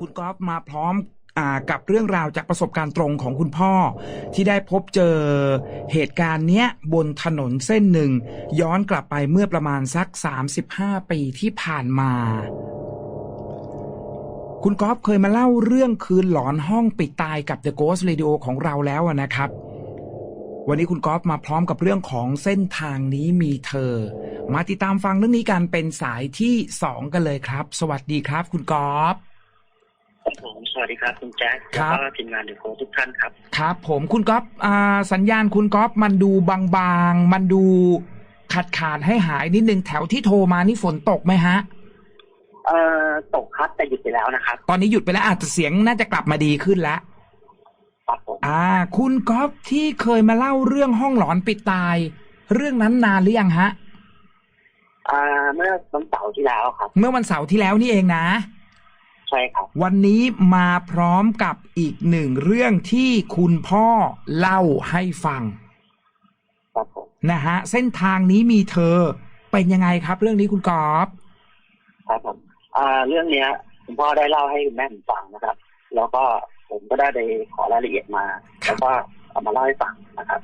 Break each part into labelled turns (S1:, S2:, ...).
S1: คุณก๊อฟมาพร้อมอกับเรื่องราวจากประสบการณ์ตรงของคุณพ่อ ที่ได้พบเจอเหตุการณ์เนี้ยบนถนนเส้นหนึ่ง ย้อนกลับไปเมื่อประมาณสัก 35 ปีที่ผ่านมา คุณก๊อฟเคยมาเล่าเรื่องคืนหลอนห้องปิดตายกับ The Ghost Radio ของเราแล้วนะครับ วันนี้คุณก๊อฟมาพร้อมกับเรื่องของเส้นทางนี้มีเธอ มาติดตามฟังเรื่องนี้กันเป็นสายที่สองกันเลยครับ สวัสดีครับ คุณก๊อฟ
S2: สวัสดีครับคุณแจ๊ค
S1: ครั
S2: แล้ว
S1: บ
S2: ก็ทีมงานเดอะโค้ทุกท่านครับ
S1: ครับผมคุณก๊อฟอ่าสัญญาณคุณก๊อฟมันดูบางๆ มันดูขาดขาดๆให้หายนิดนึงแถวที่โทรมานี่ฝนตกไหมฮะ
S2: เอ่อตกครับแต่หยุดไปแล้วนะครับ
S1: ตอนนี้หยุดไปแล้วอาจจะเสียงน่าจะกลับมาดีขึ้นแล้ว
S2: ครับผม
S1: อ่า คุณก๊อฟที่เคยมาเล่าเรื่องห้องหลอนปิดตาย เรื่องนั้นนานหรือยังฮะ
S2: อ่าเมื่อวันเสาร์ที่แล้วครับ
S1: เมื่อวันเสาร์ที่แล้วนี่เองนะ
S2: ใช่ครับ
S1: วันนี้มาพร้อมกับอีกหนึ่งเรื่องที่คุณพ่อเล่าให้ฟัง
S2: ครับผม
S1: นะฮะเส้นทางนี้มีเธอเป็นยังไงครับ เรื่องนี้คุณกอฟ
S2: ครับผมอ่าเรื่องเนี้ยคุณพ่อได้เล่าให้คุณแม่ผมฟังนะครับ แล้วก็ผมก็ได้ไปขอรายละเอียดมา แล้วก็เอามาเล่าให้ฟังนะครับ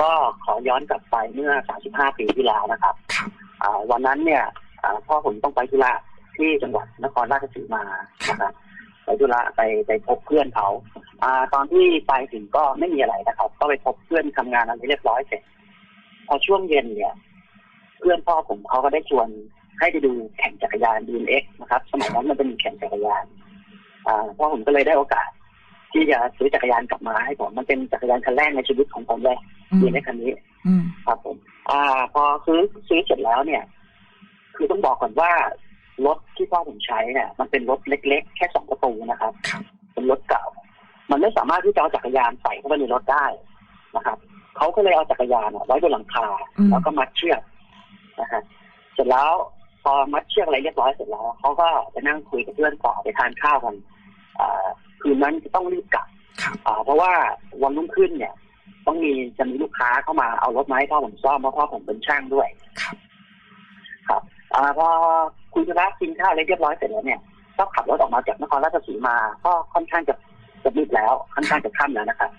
S2: ก็ขอย้อนกลับไปเมื่อ 35 ปีที่แล้วนะครับ
S1: ครับ
S2: อ่า วันนั้นเนี่ยอ่าพ่อผมต้องไปธุระ ที่จังหวัดนครราชสีมานะครับไปธุระไปไปพบเพื่อนเขาอ่า ตอนที่ไปถึงก็ไม่มีอะไรนะครับ ก็ไปพบเพื่อนทำงานอะไรเรียบร้อยเสร็จพอช่วงเย็นเนี่ย เพื่อนพ่อผมเขาก็ได้ชวนให้ไปดูแข่งจักรยานดีเอ็กนะครับ สมัยนั้นมันเป็นแข่งจักรยาน อ่าพ่อผมก็เลยได้โอกาส ที่จะซื้อจักรยานกลับมาให้ผมมันเป็นจักรยานคันแรกในชีวิตของผมเลย
S1: อืม
S2: ดีเอ็กคันนี้
S1: อืม
S2: ครับผม อ่า พอซื้อซื้อเสร็จแล้วเนี่ย คือต้องบอกก่อนว่า รถที่พ่อผมใช้เนี่ยมันเป็นรถเล็กๆ แค่สองประตูนะครับ
S1: ครับ
S2: เป็นรถเก่า มันไม่สามารถที่จะเอาจักรยานใส่เข้าไปในรถได้นะครับเขาก็เลยเอาจักรยานอะไว้บนหลังคา
S1: อืม
S2: แล้วก็มัดเชือกนะฮะเสร็จแล้วพอมัดเชือกอะไรเรียบร้อยเสร็จแล้วเขาก็ไปนั่งคุยกับเพื่อนต่อไปทานข้าวกันอ่าคืนนั้นจะต้องรีบกลับ
S1: ครับ
S2: อ่าเพราะว่าวันรุ่งขึ้นเนี่ย ต้องมีจะมีลูกค้าเข้ามาเอารถมาให้พ่อผมซ่อมเพราะพ่อผมเป็นช่างด้วย
S1: ครับ
S2: ครับ อ่าพอคุยธุระกินข้าวอะไรเรียบร้อยเสร็จแล้วเนี่ยก็ขับรถออกมาจากนครราชสีมา ก็ค่อนข้างจะจะมืดแล้วค่อนข้างจะค่ำแล้วนะครับ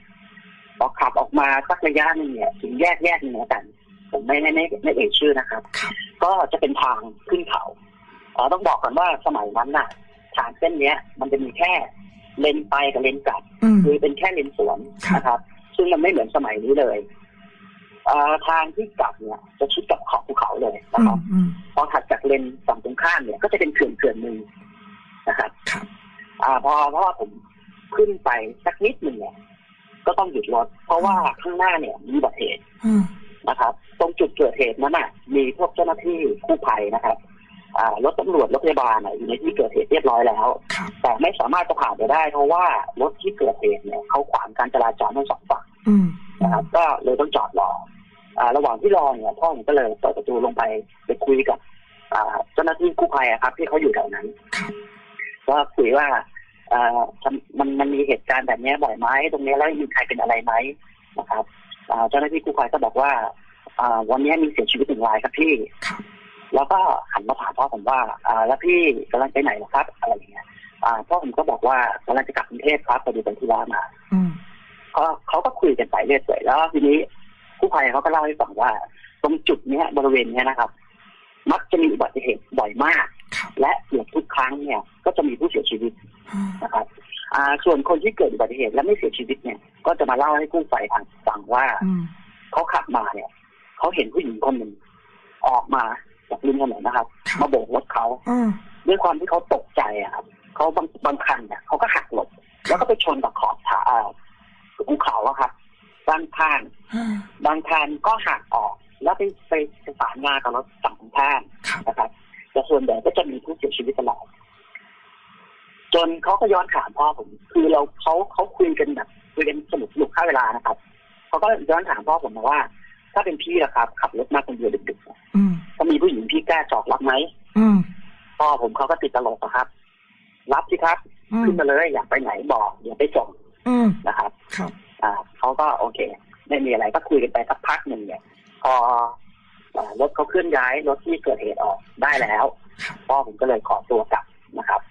S2: พอขับออกมาสักระยะหนึงเนี่ยถึงแยกแยกหนึงแล้วกัน ผมไม่ไม่ไม่ไม่เอ่ยชื่อนะครับ
S1: ครับ
S2: ก็จะเป็นทางขึ้นเขาเอ่อต้องบอกก่อนว่าสมัยนั้นน่ะทางเส้นเนี้ย มันจะมีแค่เลนไปกับเลนกลับ
S1: อืม
S2: คือเป็นแค่เลนสวน
S1: ครับ
S2: นะครับ ซึ่งมันไม่เหมือนสมัยนี้เลยเอ่อ ทางที่กลับเนี่ยจะชิดกับขอบภูเขาเลยนะ
S1: อื
S2: ครั
S1: ม
S2: บ
S1: อืม
S2: พอถัดจากเลนฝั่งตรงข้ามเนี่ยก็จะเป็นเขื่อนเขื่อนหนึ่งนะครับ
S1: ครับ
S2: อ่าพอเพราะว่าผมขึ้นไปสักนิดหนึ่งเนี่ยก็ต้องหยุดรถเพราะว่าข้างหน้าเนี่ยมีอุบัติเหตุ
S1: อืม
S2: นะครับ ตรงจุดเกิดเหตุนั้นน่ะ มีพวกเจ้าหน้าที่กู้ภัยนะครับอ่ารถตำรวจรถพยาบาลน่ะอยู่ในที่เกิดเหตุเรียบร้อยแล้ว
S1: ครับ
S2: แต่ไม่สามารถจะผ่านไปได้ เพราะว่ารถที่เกิดเหตุเนี่ยเขาขวางการจราจรทั้งสองฝั่ง
S1: อืม
S2: นะครับก็เลยต้องจอดรออ่า ระหว่างที่รอเนี่ยพ่อผมก็เลยเปิดประตูลงไปไปคุยกับอ่าเจ้าหน้าที่กู้ภัยอะครับ ที่เขาอยู่แถวนั้น
S1: ครับ
S2: ก็คุยว่าอ่ามันมันมีเหตุการณ์แบบนี้บ่อยไหมตรงนี้แล้วมีใครเป็นอะไรไหมนะครับอ่าเจ้าหน้าที่กู้ภัยก็บอกว่าอ่าวันนี้มีเสียชีวิตหนึ่งรายครับพี่
S1: ครับ
S2: แล้วก็หันมาถามพ่อผมว่าอ่าแล้วพี่กำลังไปไหนเหรอครับอะไรอย่างเงี้ยอ่าพ่อผมก็บอกว่ากำลังจะกลับกรุงเทพครับพอดีไปที่ร้านมา
S1: อืม
S2: ก็เขาก็คุยกันไปเรื่อยๆแล้วทีนี้ ผู้ภัยเขาก็เล่าให้ฟังว่า ตรงจุดเนี้ยบริเวณเนี้ยนะครับ มักจะมีอุบัติเหตุบ่อยมาก
S1: ครับ
S2: และเกือบทุกครั้งเนี่ย ก็จะมีผู้เสียชีวิต
S1: อืม
S2: นะครับอ่าส่วนคนที่เกิดอุบัติเหตุและไม่เสียชีวิตเนี่ย ก็จะมาเล่าให้กู้ภัยทางฟังว่า
S1: อืม
S2: เขาขับมาเนี่ยเขาเห็นผู้หญิงคนหนึ่งออกมาจากริมถนนนะครับ
S1: ครับ
S2: มาโบกรถเขา
S1: อืม
S2: ด้วยความที่เขาตกใจอะครับเขาบางบางคันเนี่ยเขาก็หักหลบแล้วก็ไปชนกับขอบผาอ่าภูเขาอะครับ ด้านข้าง
S1: อืม
S2: บางคันก็หักออก แล้วไปไปประสานงากับรถฝั่งตรงข้าม
S1: ครับ
S2: นะครับแต่ส่วนใหญ่ก็จะมีผู้เสียชีวิตตลอดจนเขาก็ย้อนถามพ่อผม คือเราเขาเขาคุยกันแบบคุยกันสนุกสนุกค่าเวลานะครับเขาก็ย้อนถามพ่อผมมาว่า ถ้าเป็นพี่ล่ะครับ ขับรถมาคนเดียวดึกๆ
S1: อืม
S2: ถ้ามีผู้หญิงพี่กล้าจอดรับไหม
S1: อืม
S2: พ่อผมเขาก็ติดตลกอะครับ รับสิครับ
S1: อืม
S2: ขึ้นมาเลยอยากไปไหนบอกเดี๋ยวไปส่ง
S1: อืม
S2: นะครับ
S1: ครับ
S2: อ่า เขาก็โอเค ไม่มีอะไรก็คุยกันไปสักพักหนึ่งเนี่ย พออ่ารถเขาเคลื่อนย้ายรถที่เกิดเหตุออกได้แล้ว
S1: ครับ
S2: พ่อผมก็เลยขอตัวกลับนะครับ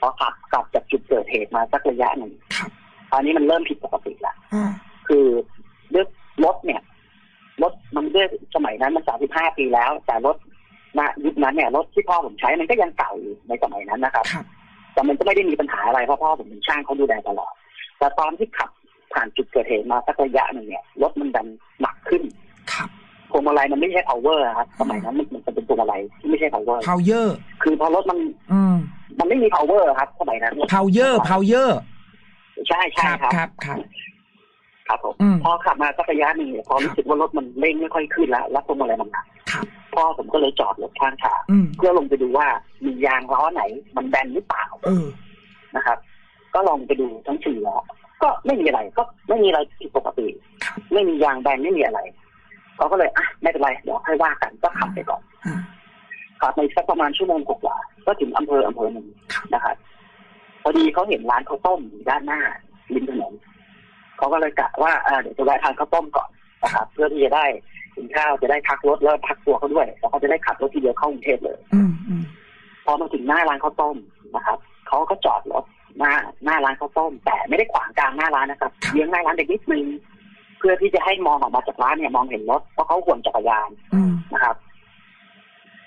S2: พอขับกลับจากจุดเกิดเหตุมาสักระยะหนึ่ง
S1: ครับ
S2: ตอนนี้มันเริ่มผิดปกติละ
S1: อ่า
S2: คือเรื่องรถเนี่ยรถมันด้วยสมัยนั้นมันสามสิบห้าปีแล้ว แต่รถณยุคนั้นเนี่ยรถที่พ่อผมใช้มันก็ยังเก่าอยู่ในสมัยนั้นนะครับ
S1: ครับ
S2: แต่มันก็ไม่ได้มีปัญหาอะไรเพราะพ่อผมเป็นช่างเขาดูแลตลอด แต่ตอนที่ขับ ผ่านจุดเกิดเหตุมาสักระยะหนึ่งเนี่ยรถมันดันหนักขึ้น
S1: ครับ
S2: พวงมาลัยมันไม่ใช่ power อะครับสมัยนั้นมันมันเป็นพวงมาลัยที่ไม่ใช่ power
S1: พาวเยอร์
S2: คือพอรถมัน
S1: อืม
S2: มันไม่มี power ครับสมัยนั้น
S1: พาวเยอร์พาวเยอร์
S2: ใช่
S1: ค
S2: ใช่
S1: รับ
S2: ครับ
S1: ครับครับ
S2: ครับผม
S1: อืม
S2: พอขับมาสักระยะหนึ่งเนี่ยพอรู้สึกว่ารถมันเร่งไม่ค่อยขึ้นแล้วแล้วพวงมาลัยมันหนัก
S1: ครับ
S2: พ่อผมก็เลยจอดรถข้างทาง
S1: อืม
S2: เพื่อลงไปดูว่ามียางล้อไหน มันแบนหรือเปล่า
S1: เออ
S2: นะครับ ก็ลองไปดูทั้งสี่ล้อ ก็ไม่มีอะไรก็ไม่มีอะไรผิดปกติ
S1: ครับ
S2: ไม่มียางแบนไม่มีอะไรเขาก็เลยอะไม่เป็นไรเดี๋ยวค่อยว่ากันก็ขับไปก่อน
S1: อ่า
S2: ขับไปสักประมาณชั่วโมงกว่าๆก็ถึงอำเภออำเภอหนึ่ง
S1: ครับ
S2: นะครับพอดีเขาเห็นร้านข้าวต้มอยู่ด้านหน้าริมถนนเขาก็เลยกะว่าอ่าเดี๋ยวจะแวะทานข้าวต้มก่อนนะครับเพื่อที่จะได้กินข้าวจะได้พักรถแล้วพักตัวเขาด้วยแล้วเขาจะได้ขับรถทีเดียวเข้ากรุงเทพเลย
S1: อืมอืม
S2: พอมาถึงหน้าร้านข้าวต้มนะครับเขาก็จอดรถ หน้าหน้าร้านข้าวต้ม แต่ไม่ได้ขวางกลางหน้าร้านนะครับเลี้ยงหน้าร้านเด็กนิดนึงเพื่อที่จะให้มองออกมาจากร้านเนี่ยมองเห็นรถเพราะเขาห่วงจักรยาน
S1: อืม
S2: นะครับ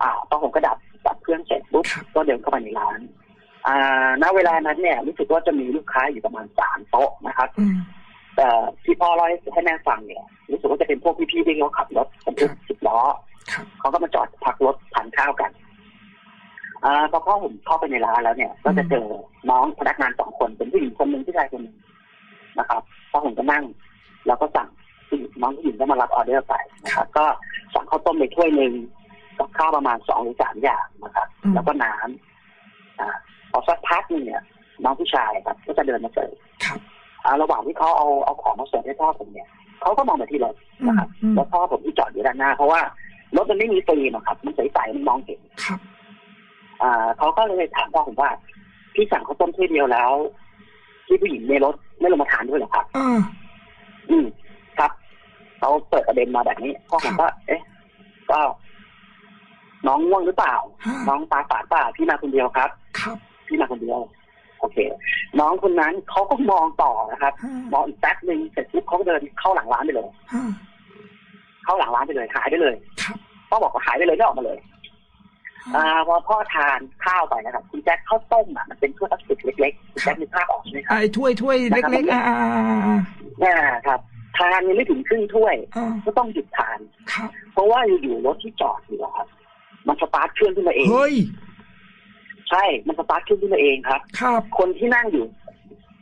S2: อ่าตอนผมก็ดับดับเครื่องเสร็จปุ๊บ
S1: ครับ
S2: ก็เดินเข้าไปในร้าน อ่าณเวลานั้นเนี่ยรู้สึกว่าจะมีลูกค้าอยู่ประมาณสามโต๊ะนะครับ
S1: อืม
S2: แต่ที่พ่อเล่าให้แม่ฟังเนี่ยรู้สึกว่าจะเป็นพวกพี่ๆที่เขาขับรถบรรทุกสิบล้อ
S1: ครับ
S2: เขาก็มาจอดพักรถทานข้าวกัน อ่าพอพ่อผมเข้าไปในร้านแล้วเนี่ย ก็จะเจอน้องพนักงานสองคนเป็นผู้หญิงคนหนึ่งผู้ชายคนหนึ่งนะครับพ่อผมก็นั่ง แล้วก็สั่งผู้หญิงน้องผู้หญิงก็มารับออเดอร์ไปนะครับก็สั่งข้าวต้มไปถ้วยหนึ่งกับข้าวประมาณสองหรือสามอย่างนะครับ
S1: อืม
S2: แล้วก็น้ำอ่าพอสักพักหนึงเนี่ยน้องผู้ชายครับก็จะเดินมาเสิร์ฟ
S1: ครับ
S2: อ่าระหว่างที่เขาเอาเอาของมาเสิร์ฟให้พ่อผมเนี่ยเขาก็มองไปที่รถ
S1: อืม
S2: นะครับ
S1: อืม
S2: แล้วพ่อผมที่จอดอยู่ด้านหน้า เพราะว่ารถมันไม่มีฟิล์มอะครับ มันใสๆมันมองเห็น
S1: ครับ
S2: อ่าเขาก็เลยถามพ่อผมว่าพี่สั่งข้าวต้มถ้วยเดียวแล้วที่ผู้หญิงในรถไม่ลงมาทานด้วยเหรอครับ
S1: อ่า
S2: อืมครับเขาเปิดประเด็นมาแบบนี้พ่อผมก็ เอ๊ะ ก็ น้องง่วงหรือเปล่า
S1: ฮะ
S2: น้องตาฝาดเปล่าพี่มาคนเดียวครับ
S1: ครับ
S2: พี่มาคนเดียว โอเค น้องคนนั้นเขาก็มองต่อนะครับ
S1: ฮะ
S2: มองอีกแป๊บหนึ่งเสร็จปุ๊บเขาก็เดินเข้าหลังร้านไปเลย
S1: ฮะ
S2: เข้าหลังร้านไปเลยหายไปเลย
S1: ครับ
S2: พ่อบอกว่าหายไปเลยไม่ออกมาเลย อ่าพอพ่อทานข้าวไปนะครับคุณแจ็คข้าวต้มอะมันเป็นถ้วยพลาสติกเล็กๆคุณแจ็คมีภาพออกใช่ไหมครับ
S1: ไอ้ถ้วยถ้วยเล็กๆอ่าอ่าอ่าอ่า
S2: น่าครับ ทานยังไม่ถึงครึ่งถ้วย
S1: อ่า
S2: ก็ต้องหยุดทาน
S1: ครับ
S2: เพราะว่าอยู่ๆรถที่จอดอยู่อะครับ มันสตาร์ทเครื่องขึ้นมาเอง
S1: เฮ้ย
S2: ใช่ มันสตาร์ทเครื่องขึ้นมาเองครับ
S1: ครับ
S2: คนที่นั่งอยู่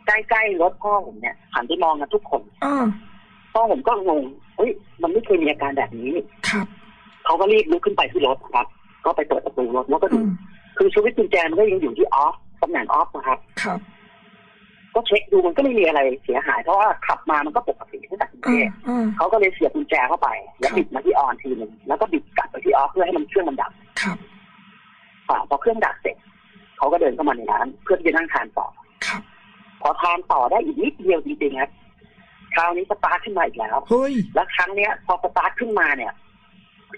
S2: ใกล้ๆรถพ่อผมเนี่ยหันไปมองกันทุกคน
S1: อ่า
S2: พ่อผมก็งงเฮ้ยมันไม่เคยมีอาการแบบนี้
S1: ครับ
S2: เขาก็รีบลุกขึ้นไปที่รถครับ ก็ไปเปิดประตูรถแล้วก็
S1: อื
S2: ดู
S1: ม
S2: คือสวิตช์กุญแจมันก็ยังอยู่ที่ออฟตำแหน่งออฟนะครับ
S1: ครับ
S2: ก็เช็คดูมันก็ไม่มีอะไรเสียหาย เพราะว่าขับมามันก็ปกติตั้งแต่กรุงเท
S1: อ่า
S2: พ
S1: อ่า
S2: เขาก็เลยเสียบกุญแจเข้าไปแล้ว
S1: ครับ
S2: บิดมาที่ออนทีหนึ่งแล้วก็บิดกลับไปที่ออฟเพื่อให้มันเครื่องมันดับ
S1: ครับ
S2: อ่าพอเครื่องดับเสร็จเขาก็เดินเข้ามาในร้านเพื่อที่จะนั่งทานต่อ
S1: ครับ
S2: พอทานต่อได้อีกนิดเดียวจริงๆครับคราวนี้สตาร์ทขึ้นมาอีกแล้ว
S1: เฮ้ย
S2: แล้วครั้งเนี้ยพอสตาร์ทขึ้นมาเนี่ย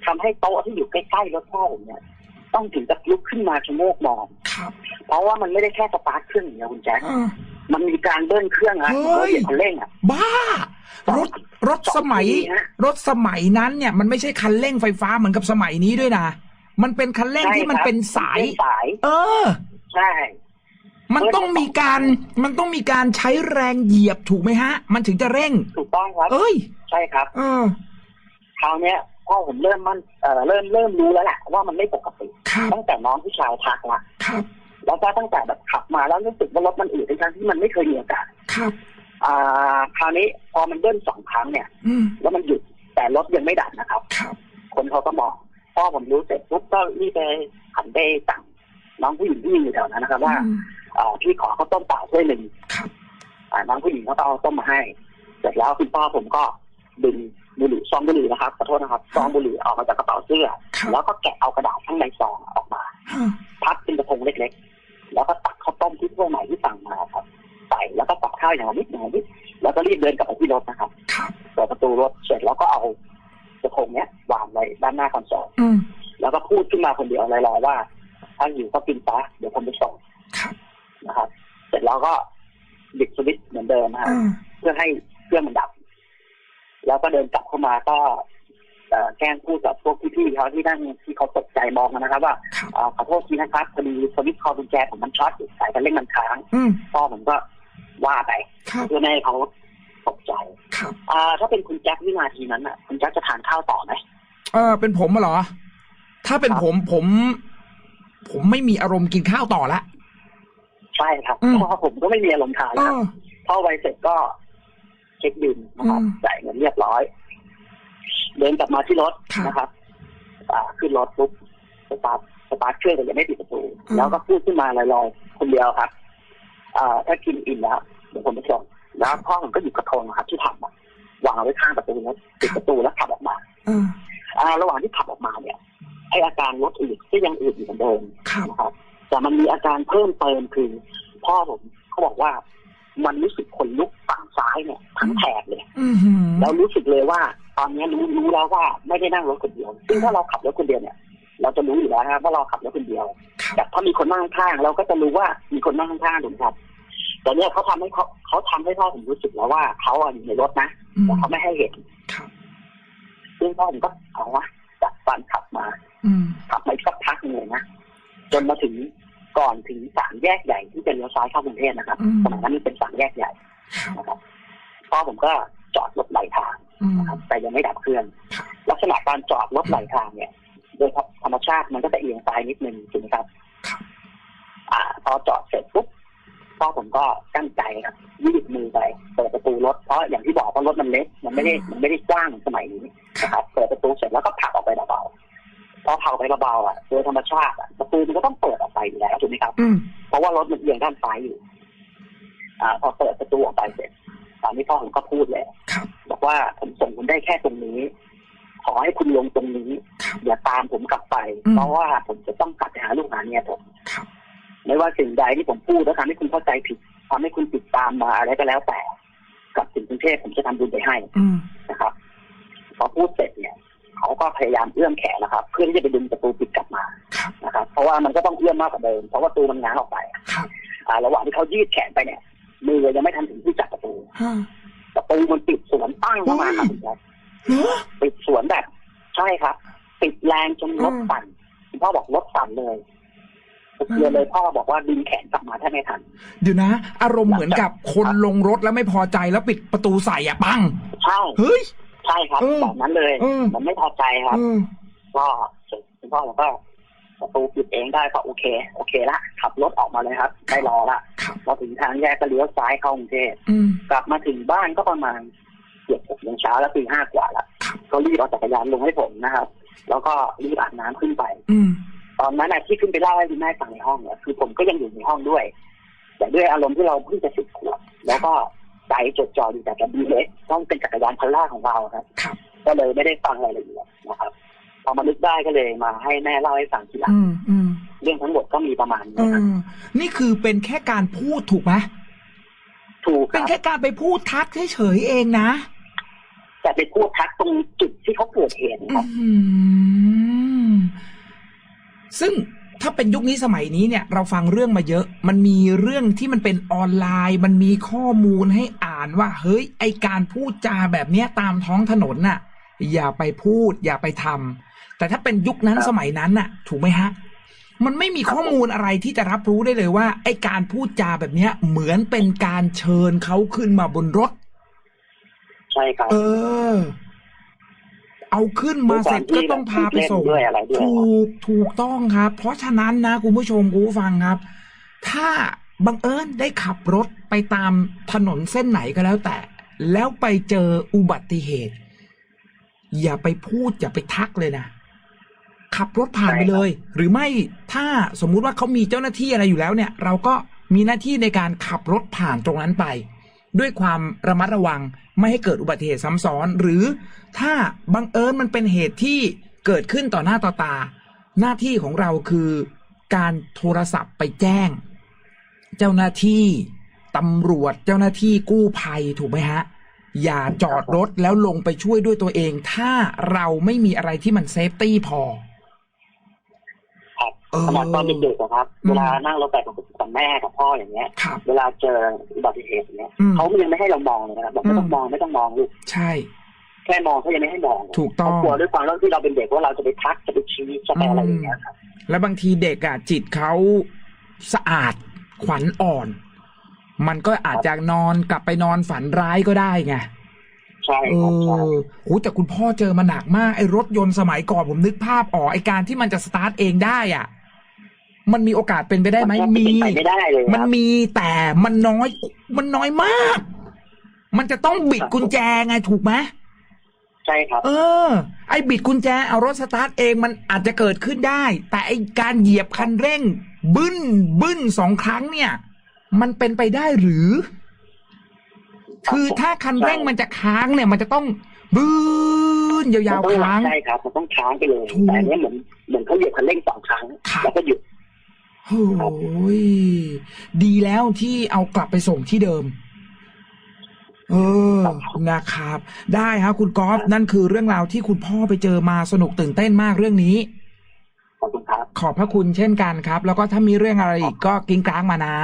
S2: ทำให้โต๊ะที่อยู่ใกล้ๆรถพ่อผมเนี่ยต้องถึงกับลุกขึ้นมาชะโงกมอง
S1: ครับ
S2: เพราะว่ามันไม่ได้แค่สตาร์ทเครื่องอย่างเดียวคุณแจ๊ค
S1: อ่า
S2: มันมีการเบิ้ลเครื่องอะ
S1: เฮ้ย
S2: เหยียบคันเร่งอะ
S1: บ้ารถรถสมัย
S2: สองทีฮะ
S1: รถสมัยนั้นเนี่ย มันไม่ใช่คันเร่งไฟฟ้าเหมือนกับสมัยนี้ด้วยนะมันเป็นคันเร่งที่มันเป็นสาย
S2: เป็นสาย
S1: เออ
S2: ใช่
S1: มันต้องมีการ มันต้องมีการใช้แรงเหยียบถูกไหมฮะ มันถึงจะเร่ง
S2: ถูกต้องครับ
S1: เอ้ย
S2: ใช่ครับ
S1: เออ
S2: คราวเนี้ย พ่อผมเริ่มมันเอ่อเริ่มเริ่มรู้แล้วแหละว่ามันไม่ปกติ
S1: ครับ
S2: ตั้งแต่น้องผู้ชายทักละ
S1: ครับ
S2: แล้วก็ตั้งแต่แบบขับมาแล้วรู้สึกว่ารถมันอืดทั้งๆที่มันไม่เคยมีอาการ
S1: ครับ
S2: อ่าคราวนี้พอมันเบิ้ลสองครั้งเนี่ย
S1: อืม
S2: แล้วมันหยุดแต่รถยังไม่ดับนะครับ
S1: ครับ
S2: คนเขาก็มองพ่อผมรู้เสร็จปุ๊บก็รีบไปหันไปสั่งน้องผู้หญิงที่ยืนอยู่แถวนั้นนะครับ ว่า
S1: อืม
S2: อ่าพี่ขอข้าวต้มเปล่าถ้วยหนึ่ง
S1: ครับ
S2: อ่าน้องผู้หญิงเขาก็เอาต้มมาให้ เสร็จแล้วคุณพ่อผมก็ดึง บุหรี่ซองบุหรี่นะครับขอโทษนะครับซองบุหรี่ออกมาจากกระเป๋าเสื้อ
S1: ครับ
S2: แล้วก็แกะเอากระดาษข้างในซองออกมา
S1: ฮะ
S2: พับเป็นกระทงเล็กๆ แล้วก็ตักข้าวต้มที่ถ้วยใหม่ที่สั่งมาครับใส่แล้วก็ตักข้าวอย่างละนิดอย่างละนิดแล้วก็รีบเดินกลับไปที่รถนะครับ
S1: ครับ
S2: เปิดประตูรถเสร็จแล้วก็เอากระทงเนี้ยวางไว้ด้านหน้าคอนโซล
S1: อืม
S2: แล้วก็พูดขึ้นมาคนเดียวลอยๆว่าถ้าหิวก็กินซะเดี๋ยวผมไปส่ง
S1: ครับ
S2: เราก็บิดสวิตช์เหมือนเดิมนะฮะ
S1: อ่า
S2: เพื่อให้เครื่องมันดับ แล้วก็เดินกลับเข้ามาก็เอ่อแกล้งพูดกับพวกพี่ๆเขาที่นั่งที่เขาตกใจมองกันนะครับ ว่า
S1: ครับ
S2: เอ่อขอโทษทีนะครับพอดีสวิตช์คอกุญแจผมมันช็อตสายกันเร่งมันค้าง
S1: อืม
S2: พ่อผมก็ว่าไป
S1: ครับ
S2: เพื่อไม่ให้เขาตกใจ
S1: ครับ
S2: อ่าถ้าเป็นคุณแจ็ควินาทีนั้นอะ คุณแจ็คจะทานข้าวต่อไหม
S1: เออเป็นผมอะเหรอ ถ้าเป็น
S2: ครับ
S1: ผมผม ผมไม่มีอารมณ์กินข้าวต่อละ
S2: ใช่ครับ
S1: อืม
S2: เพราะผมก็ไม่มีอารมณ์ทาน
S1: เอ
S2: แล้วครับ
S1: อ
S2: เข้าไปเสร็จก็ เช็คบินนะครับ
S1: อืม
S2: จ่ายเงินเรียบร้อย เดินกลับมาที่รถ
S1: ครับ
S2: นะครับอ่าขึ้นรถปุ๊บสตาร์ทสตาร์ทเครื่องแต่ยังไม่ปิดประตู
S1: อืม
S2: แล้วก็พูดขึ้นมาลอยๆคนเดียวครับอ่าถ้ากินอิ่มแล้วเดี๋ยวผมไปส่งแล้วพ่อผมก็หยิบกระทงนะครับที่ทำอะวางไว้ข้างประตูรถปิดประตูแล้วขับออกมา
S1: เออ
S2: อ่า ระหว่างที่ขับออกมาเนี่ยไออาการรถอืดก็ยังอืดอยู่เหมือนเดิม
S1: ครับ
S2: นะครับ แต่มันมีอาการเพิ่มเติมคือ พ่อผมเขาบอกว่า มันรู้สึกขนลุกฝั่งซ้ายเนี่ยทั้งแถบเลย
S1: อือหือ
S2: แล้วรู้สึกเลยว่า ตอนนี้รู้รู้แล้วว่าไม่ได้นั่งรถคนเดียว ซึ่งถ้าเราขับรถคนเดียวเนี่ย เราจะรู้อยู่แล้วนะครับว่าเราขับรถคนเดียว
S1: ครับ
S2: แต่ถ้ามีคนนั่งข้างเราก็จะรู้ว่ามีคนนั่งข้างถูกไหมครับแต่เนี่ยเขาทำให้เขาเขาทำให้พ่อผมรู้สึกแล้วว่าเขาอะอยู่ในรถนะ
S1: อืม
S2: แต่เขาไม่ให้เห็น
S1: ครับ
S2: ซึ่งพ่อผมก็เอาวะจัดฟันขับมา
S1: อืม
S2: ขับไปสักพักหนึ่งเลยนะจนมาถึง ก่อนถึงสามแยกใหญ่ที่เป็นเลี้ยวซ้ายเข้ากรุงเทพนะครับ
S1: อืม
S2: สมัยนั้นมันเป็นสามแยกใหญ่
S1: ครับ
S2: นะครับพ่อผมก็จอดรถไหลทาง
S1: อืม
S2: นะครับแต่ยังไม่ดับเครื่อง
S1: ครับ
S2: ลักษณะการจอดรถไหลทางเนี่ย โดยธรรมชาติมันก็จะเอียงซ้ายนิดนึงถูกไหมครับ
S1: ครับ
S2: อ่า พอจอดเสร็จปุ๊บพ่อผมก็กั้นใจครับยืดมือไปเปิดประตูรถเพราะอย่างที่บอกว่ารถมันเล็กมันไม่ได้มันไม่ได้กว้างสมัยนี้นะครับเปิดประตูเสร็จแล้วก็ผลักออกไปเบาๆ พอผลักออกไปเบาๆอะโดยธรรมชาติอะประตูมันก็ต้องเปิดออกไปอยู่แล้วถูกไหมครับ
S1: อืม
S2: เพราะว่ารถมันเอียงด้านซ้ายอยู่ อ่า พอเปิดประตูออกไปเสร็จตอนนี้พ่อผมก็พูดเลย
S1: ครับ
S2: บอกว่าผมส่งคุณได้แค่ตรงนี้ ขอให้คุณลงตรงนี้
S1: ครับ
S2: อย่าตามผมกลับไป
S1: อืม
S2: เพราะว่าผมจะต้องกลับไปหาลูกหาเมียผม
S1: ครับ
S2: ไม่ว่าสิ่งใดที่ผมพูดแล้วทำให้คุณเข้าใจผิดทำให้คุณติดตามมาอะไรก็แล้วแต่กลับถึงกรุงเทพผมจะทำบุญไปให้
S1: อืม
S2: นะครับพอพูดเสร็จเนี่ย เขาก็พยายามเอื้อมแขนนะครับ เพื่อที่จะไปดึงประตูปิดกลับมา
S1: ครับ
S2: นะครับ เพราะว่ามันก็ต้องเอื้อมมากกว่าเดิมเพราะว่าประตูมันง้างออกไป
S1: ครับ
S2: อ่าระหว่างที่เขายืดแขนไปเนี่ย มือยังไม่ทันถึงที่จับประตู
S1: ฮะ
S2: ประตูมันปิดสวนตั้งเข้ามาครับคุณแจ๊ค
S1: เหรอ
S2: ปิดสวนแบบ ใช่ครับปิดแรงจนรถ
S1: อืม
S2: สั่นคุณพ่อบอกรถสั่นเลยเพื่อนเลยพ่อบอกว่าดึงแขนกลับมาแทบไม่ทัน
S1: เดี๋ยวนะ อารมณ์เหมือนกับคนลงรถแล้วไม่พอใจแล้วปิดประตูใส่อะปัง
S2: ใช่
S1: เฮ้ย
S2: ใช่ครับ
S1: เออ
S2: แบบนั้นเลย
S1: เออ
S2: มันไม่พอใจครับ
S1: เออ
S2: ก็เสร็จคุณพ่อผมก็ประตูปิดเองได้ก็โอเค โอเคละขับรถออกมาเลยครับไม่รอละ
S1: ครับ
S2: พอถึงทางแยกก็เลี้ยวซ้ายเข้ากรุงเทพ
S1: อืม
S2: กลับมาถึงบ้านก็ประมาณเกือบหกโมงเช้าแล้วตีห้ากว่าละ
S1: ครับ
S2: ก็รีบเอาจักรยานลงให้ผมนะครับ แล้วก็รีบอาบน้ำขึ้นไป
S1: อืม
S2: ตอนนั้นนะที่ขึ้นไปเล่าให้คุณแม่ฟังในห้องเนี่ยคือผมก็ยังอยู่ในห้องด้วย แต่ด้วยอารมณ์ที่เราเพิ่งจะสิบขวบแล้วก็ ใจจดจ่ออยู่แต่กับดีเล็กต้องเป็นจักรยานพันล่าของเราครับ
S1: ครับ
S2: ก็เลยไม่ได้ฟังอะไรละเอียดนะครับพอมานึกได้ก็เลยมาให้แม่เล่าให้ฟังทีหลัง
S1: อืมอืม
S2: เรื่องทั้งหมดก็มีประมาณ
S1: เอ
S2: นี้ครับ
S1: อนี่คือเป็นแค่การพูดถูกไหม
S2: ถูกค
S1: เป็น
S2: รับ
S1: แค่การไปพูดทักเฉยๆเองนะ
S2: แต่ไปพูดทักตรงจุดที่เขาเกิดเหตุนะครับ
S1: อื้อหือซึ่ง ถ้าเป็นยุคนี้สมัยนี้เนี่ยเราฟังเรื่องมาเยอะ มันมีเรื่องที่มันเป็นออนไลน์ มันมีข้อมูลให้อ่านว่า เฮ้ยไอการพูดจาแบบเนี้ยตามท้องถนนน่ะ อย่าไปพูด อย่าไปทำแต่ถ้าเป็นยุคนั้น
S2: ครับ
S1: สมัยนั้นน่ะ ถูกไหมฮะมันไม่มีข้อมูลอะไรที่จะรับรู้ได้เลยว่า ไอการพูดจาแบบเนี้ย เหมือนเป็นการเชิญเขาขึ้นมาบนรถ
S2: ใช่ครับ
S1: เออ เอาขึ้นมาเสร็จก็ต้องพาไปส่ง
S2: ด้วยอะไรด้วย
S1: ถูกถูกต้องครับ เพราะฉะนั้นนะคุณผู้ชมคุณผู้ฟังครับ ถ้าบังเอิญได้ขับรถไปตามถนนเส้นไหนก็แล้วแต่ แล้วไปเจออุบัติเหตุ อย่าไปพูดอย่าไปทักเลยนะขับรถผ่านไปเลย หรือไม่ถ้าสมมุติว่าเขามีเจ้าหน้าที่อะไรอยู่แล้วเนี่ย เราก็มีหน้าที่ในการขับรถผ่านตรงนั้นไป ด้วยความระมัดระวังไม่ให้เกิดอุบัติเหตุซ้ำซ้อน หรือถ้าบังเอิญมันเป็นเหตุที่เกิดขึ้นต่อหน้าต่อตา หน้าที่ของเราคือการโทรศัพท์ไปแจ้ง เจ้าหน้าที่ตำรวจเจ้าหน้าที่กู้ภัยถูกไหมฮะ อย่าจอดรถแล้วลงไปช่วยด้วยตัวเอง ถ้าเราไม่มีอะไรที่มันเซฟตี้พอ
S2: ครับ
S1: เออ
S2: ขนาดตอนเด็กๆอะครับ
S1: อืม
S2: เวลานั่งรถไปกับกับแม่กับพ่ออย่างเงี้ย
S1: ครับ
S2: เวลาเจออุบัติเหตุอย่างเงี้ย
S1: อืม
S2: เขายังไม่ให้เรามองเลยนะครับบอกไม่ต้องมองไม่ต้องมองลูก
S1: ใช่
S2: แค่มองเขายังไม่ให้มอง
S1: ถูกต้อง
S2: เขากลัวด้วยความที่เราเป็นเด็กว่าเราจะไปทักจะไปชี้จะไปอะไรอย่างเงี้ยครับ
S1: แล้วบางทีเด็กอะจิตเขาสะอาดขวัญอ่อน มันก็อาจจะนอนกลับไปนอนฝันร้ายก็ได้ไง
S2: ใช่
S1: เอ
S2: ครับใช่
S1: อโหแต่คุณพ่อเจอมาหนักมากไอ้รถยนต์สมัยก่อนผมนึกภาพออกไอ้การที่มันจะสตาร์ทเองได้อะ มันมีโอกาสเป็นไปได้ไหม
S2: นแทบจะ
S1: มี
S2: เป็นไปไม่ได้เลย
S1: มัน
S2: ครับ
S1: มีแต่มันน้อย มันน้อยมาก มันจะต้องบิดกุญแจไงถูกไหม
S2: ใช่ครับ
S1: เออ ไอ้บิดกุญแจเอารถสตาร์ทเองมันอาจจะเกิดขึ้นได้ แต่ไอ้การเหยียบคันเร่ง บึ้นบึ้นสองครั้งเนี่ย มันเป็นไปได้หรือ คือถ้าคันเร่งมันจะค้างเนี่ย มันจะต้องบึ้นยาว
S2: มันต้อง
S1: ๆค้าง
S2: ใช่ครับ มันต้องค้างไปเลย
S1: ถูก
S2: แต่อันเนี้ยเหมือนเหมือนเขาเหยียบคันเร่งสองครั้ง
S1: ครับ
S2: แล้วก็หยุด
S1: โอ้ยดีแล้วที่เอากลับไปส่งที่เดิม เออนะครับ ได้ครับ คุณกอล์ฟนั่นคือเรื่องราวที่คุณพ่อไปเจอมาสนุกตื่นเต้นมากเรื่องนี้
S2: ขอบคุณครับ
S1: ขอบพระคุณเช่นกันครับ แล้วก็ถ้ามีเรื่องอะไรอีกก็กิ้งกลางมานะ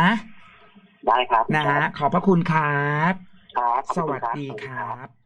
S2: ได้ครับ
S1: นะฮะขอบพระคุณครับ
S2: ครับขอบ
S1: ส
S2: คุณ
S1: วัส
S2: ครับ
S1: ดี
S2: สวัส
S1: ครับ